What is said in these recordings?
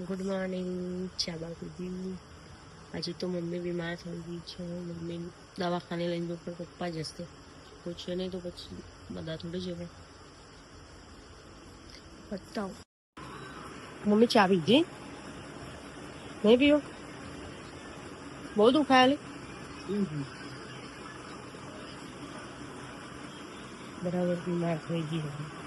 Good morning ચા બા પીધી આજે તો મમ્મી બીમાર થઈ ગઈ છે મમ્મી દવાખાને લઈને ગયો પણ પપ્પા જશે પૂછ્યો નહીં તો પછી બધા થોડી જવે બતાવો મમ્મી ચા પીધી નહીં પીવો બહુ દુખાયેલી બરાબર બીમાર થઈ ગઈ હવે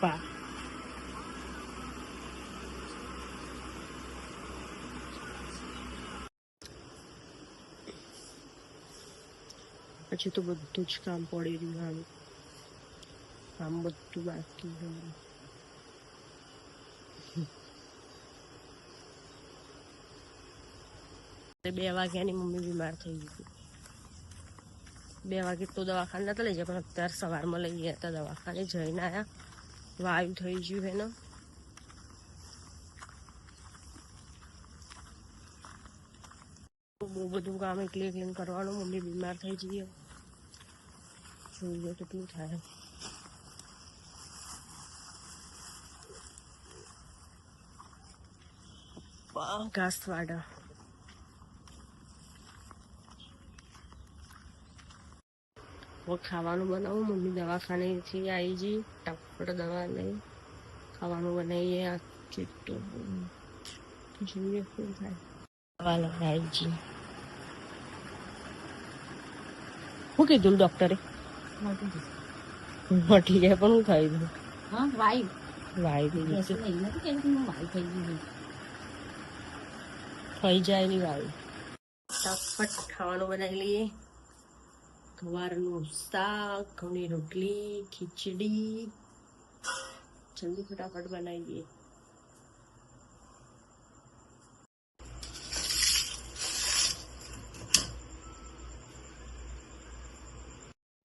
પપ્પા પછી તો બધું જ કામ પડી રહ્યું આમ. બધું બાકી છે બે વાગ્યાની મમ્મી બીમાર થઈ ગઈ બે વાગે તો દવાખાને નતા લઈ જાય પણ અત્યારે સવારમાં લઈ ગયા હતા દવાખાને, જઈને આવ્યા વાયુ થઈ ગયું એનો બહુ બધું કામ એકલી એકલી કરવાનું, મમ્મી બીમાર થઈ જઈએ. જોઈએ કેટલું થાય. ઘાસ વાડા હવે ખાવાનું બનાવું મમ્મી દવાખાનેથી આવી જઈ ડૉક્ટર દવા લઈ ખાવાનું બનાવીએ. આ ચીટો જોઈએ શું થાય. દવા આવી શું કીધું ડૉક્ટરે? મટી જાય પણ હું ખાઈ દઉં હા વાઈ. વાઈ થઈ વાઈ ગઈ થઈ જાય ની વાઈ. ફટાફટ ખાવાનું બનાવી લઈએ. ગવારનું શાક, ઘઉંની રોટલી, ખીચડી. જલ્દી ફટાફટ બનાવીએ.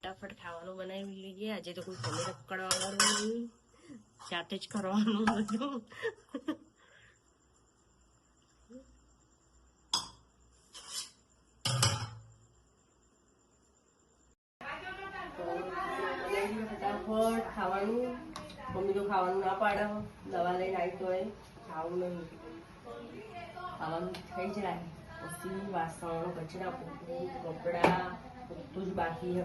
ફટાફટ ખાવાનું બનાવી લઈએ. આજે તો કોઈ પનીર પકડવાનું નહીં. જાતે જ કરવાનું બધું. ફટાફટ ખાવાનું. મમ્મી તો ખાવાનું ના પાડે. દવા લઈને આવી તો ખાવું નહીં. ખાવાનું થઈ જાય. પછી વાસણ કચરા પોતું કપડા બધું જ બાકી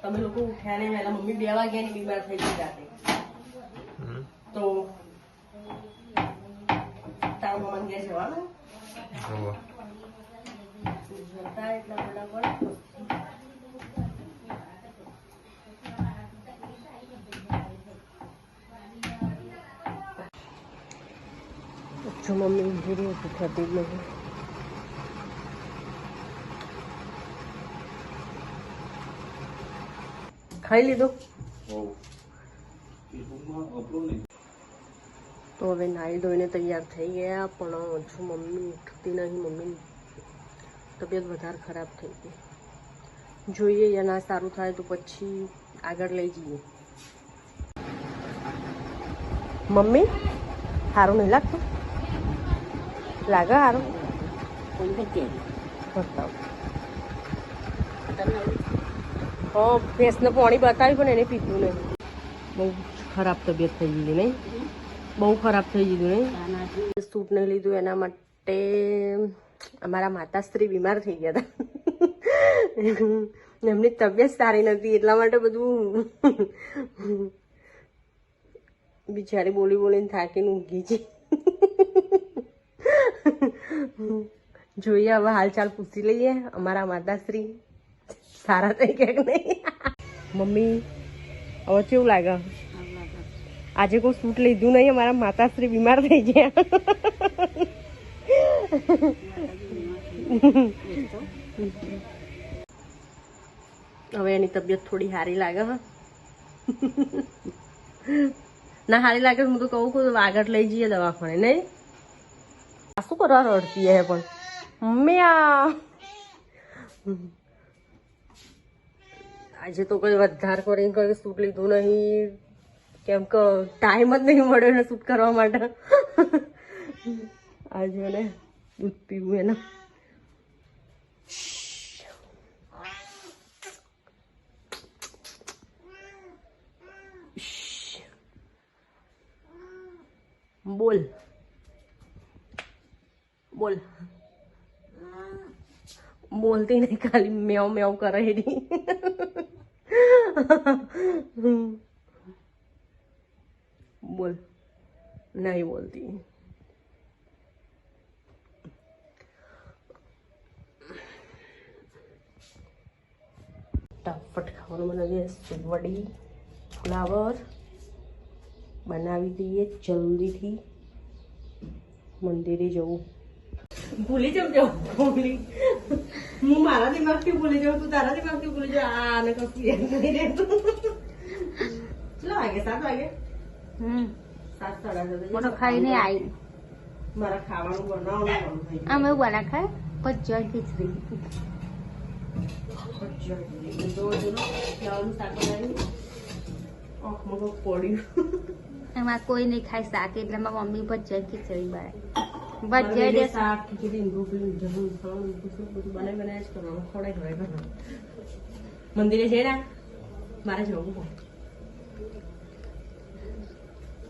તમે લોકો ઉઠ્યા નહીં વહેલા મમ્મી બે વાગ્યાની બીમાર થઈ ગઈ રાતે. તો તારા મમ્મી ઘેર જવાનું? જતા એટલા બધા પણ રહી હતી થતી જ નથી ખાઈ લીધું? તો હવે નાહી ધોઈને તૈયાર થઈ ગયા, પણ હજુ મમ્મી ઉઠતી નહીં, મમ્મી તબિયત વધારે ખરાબ થઈ ગઈ. જોઈએ, યા ના સારું થાય તો પછી આગળ લઈ જઈએ. મમ્મી સારું નહીં લાગતું? લાગે સારું હા ભેંસને પાણી બતાવ્યું પણ એને પીધું નહીં બહુ ખરાબ તબિયત થઈ ગઈ નહીં બહુ ખરાબ થઈ ગયું નહીં સૂટ નહીં લીધું એના માટે અમારા માતાશ્રી બીમાર થઈ ગયા હતા એમની તબિયત સારી નથી એટલા માટે બધું બિચારી બોલી બોલીને થાકીને ઊંઘી છે જોઈએ, હવે હાલચાલ પૂછી લઈએ. અમારા માતાશ્રી સારા થઈ ગયા નહીં? મમ્મી, હવે કેવું લાગે? આજે કોઈ સૂટ લીધું નહીં, અમારા માતાશ્રી બીમાર થઈ ગયા. હવે એની તબિયત થોડી સારી લાગે ના સારી લાગે હું તો કહું કે આગળ લઈ જઈએ દવાખાને, નહીં? શું કરવા રડતી હે પણ. મમ્મ્યા આજે તો કોઈ વધારે કરીને કોઈ સૂટ લીધું નહીં. કેમ કે ટાઈમ જ નહીં મળ્યો ને સૂટ કરવા માટે. આજે મને દૂધ પીવું એના. બોલ. બોલ. બોલતી નહીં, ખાલી મેવ મેવ કરે બોલ. નહીં બોલતી. ફટાફટ ખાવાનું બનાવીએ. વડી ફ્લાવર બનાવી દઈએ જલ્દીથી. મંદિરે જવું. ભૂલી જાઉં જાઉં ભૂલી? હું મારા દિમાગથી ભૂલી જાઉં તું તારા દિમાગથી ભૂલી જાઉં. આ ને કશું યાદ નહીં રહેતું. કેટલા વાગે સાત વાગે. હમ. સાત સાડા સાત મોટો ખાઈને આવી મારા ખાવાનું બનાવવાનું આમ એવું બના ખાય? ભજીયા ખીચડી. ગયું જો જો લાવવાનું શાક બનાવ્યું. આંખમાં પડ્યું એમાં કોઈ નહીં ખાય શાક એટલે મારા મમ્મી ભજીયા ખીચડી બનાવે. મારે ભજીયા બે દે શાક ખીચડી રોટલી જમવું ખાવાનું બધું બધું બનાવી બનાવી જ કરવાનું ખવડાવી ખવડાવી કરવાનું મંદિરે છે ને? મારે જવું હોય.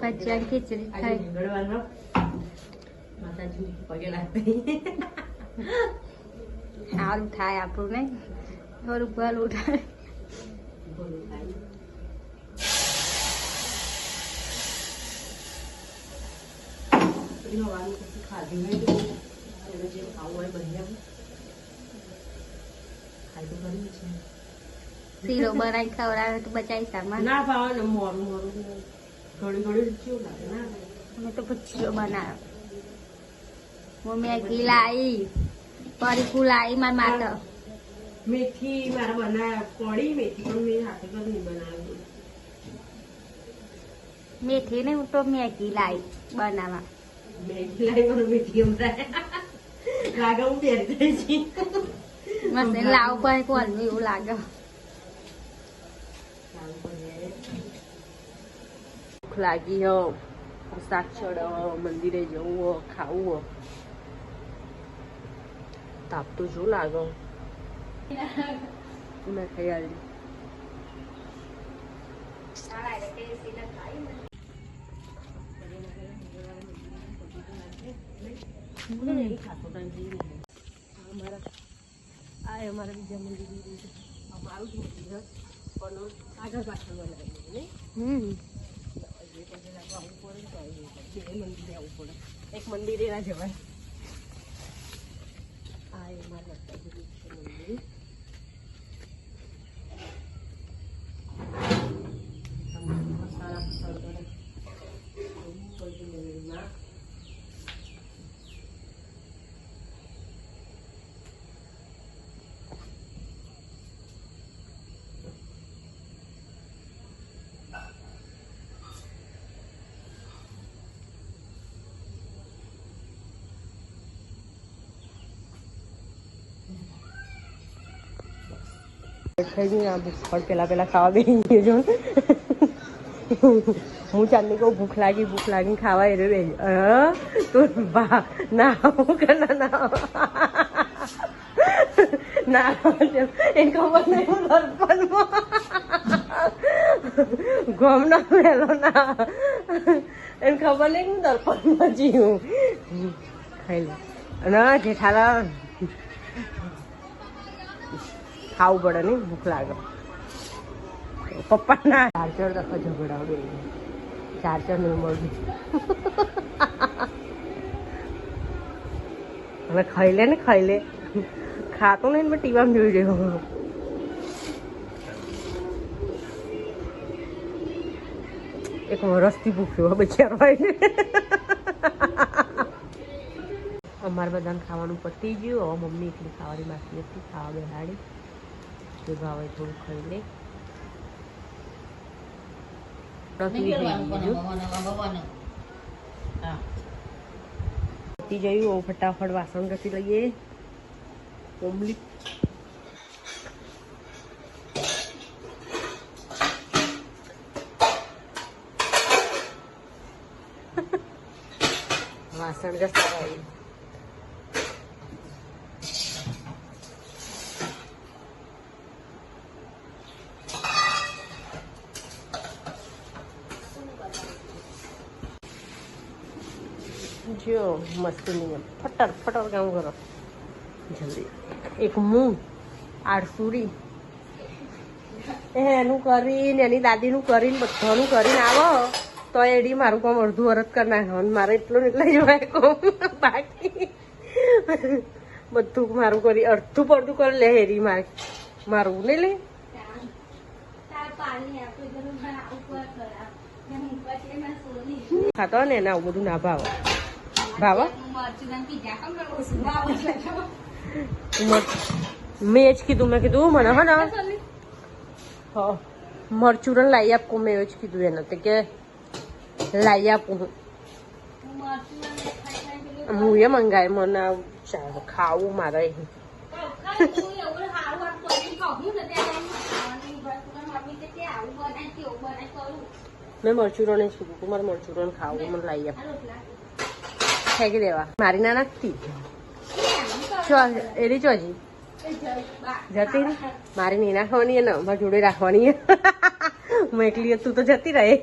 ભજીયા ખીચડી આજે ખાય મંગળવારનો માતાજી પગે લાગતી સારું થાય આપણું નહીં. થોડું ભલું થાય ભલું થાય. પેલી હવાનું કશું ખાધું તો એને જે ખાવું હોય બની આવું ખાઈ તો કરી છે. શીરો બનાવી ખવડાવે તો બચાવી સામાન. ના ભાવે ને મોરું મોરું. ઘડી ઘડી કેવું લાગે ના અમે તો ભજીયો બનાવ્યો મમ્મી ઘી લાવી. પરીકું લાવી મારા માટે મેથી મારા બનાવ્યા પડી મેથી પણ મેં હાથે પર નહીં બનાવી મેથી ને હું તો મેગી લાવી બનાવવા. મેથી લાવી મને મેથી અમરાય લાગે હું પહેર દઈ છી મસ્ત લાવ પર કોલનું એવું લાગે ભૂખ લાગી હો શાક ચડાવો મંદિરે જવું હો ખાવું હો તાપ તો જો લાગો મેં ખાઈ આવી નહીં ખાતો ટાઈમ થઈ ગયો અમારા આ અમારા બીજા મંદિર અમારું જ પણ આગળ પાછળ બનાવેલું નહીં હમ. એક મંદિરે ના જવાય આ એ મારા મંદિર મસાલા પસંદ કરે એવું બધું મંદિરમાં થઈ ગયું આ ભૂખ પેલા પેલા ખાવા બેસી ગયો છું હું ચાંદની કહું, ભૂખ લાગી ભૂખ લાગી ખાવા એ બે તું બા ના, હું કે ના ના એ ખબર નહીં દર્પણમાં. ના. એને ખાવું પડે નહીં, ભૂખ લાગે. પપ્પાના ચાર્જર દખો ઝઘડાવ ચાર્જર નહીં મળ્યું હવે ખાઈ લે ને, ખાઈ લે. ખાતો નહીં મેં ટીવામાં જોઈ રહ્યો એક વરસથી ભૂખ્યો બિચારો અમારે બધાને ખાવાનું પતી ગયું, હવે મમ્મી એકલી ખાવાની બાકી હતી, ખાવા બેહાડી. જો ભાવે થોડું ખાઈ લે. પતી જયું ફટાફટ વાસણ ઘસી લઈએ. ઓમલી વાસણ ઘસા જો મસ્તી નહીં ફટર ફટર કામ કરો. જલ્દી. એક મું આડસુરી એનું કરીને, એની દાદીનું કરીને, બધાનું કરીને આવો. તો એડી મારું કામ અડધું અરત કરી નાખવાનું મારે એટલું ને જવાય કોમ. બાકી બધું મારું કરી, અડધું પડધું કરી લે હેરી મારે. મારું નહીં લે? ખાતો ને એના આવું બધું ના ભાવે. મર- મેં જ કીધું, મેં કીધું મને હે ને હા મરચુરન લાવી આપું, મેં જ કીધું એને તે કે લાવી આપું. હું. એ મંગાય, મને ખાવું મારે મેં મરચુરણ જ કીધું મારે મરચુરણ ખાવું, મને લાવી આપ. ફેંકી દેવા. મારી ના નાખતી એની ચોજી જતી ને મારી નહીં નાખવાની ને અમારા જોડે રાખવાની મેં એકલી તું તો જતી રહે.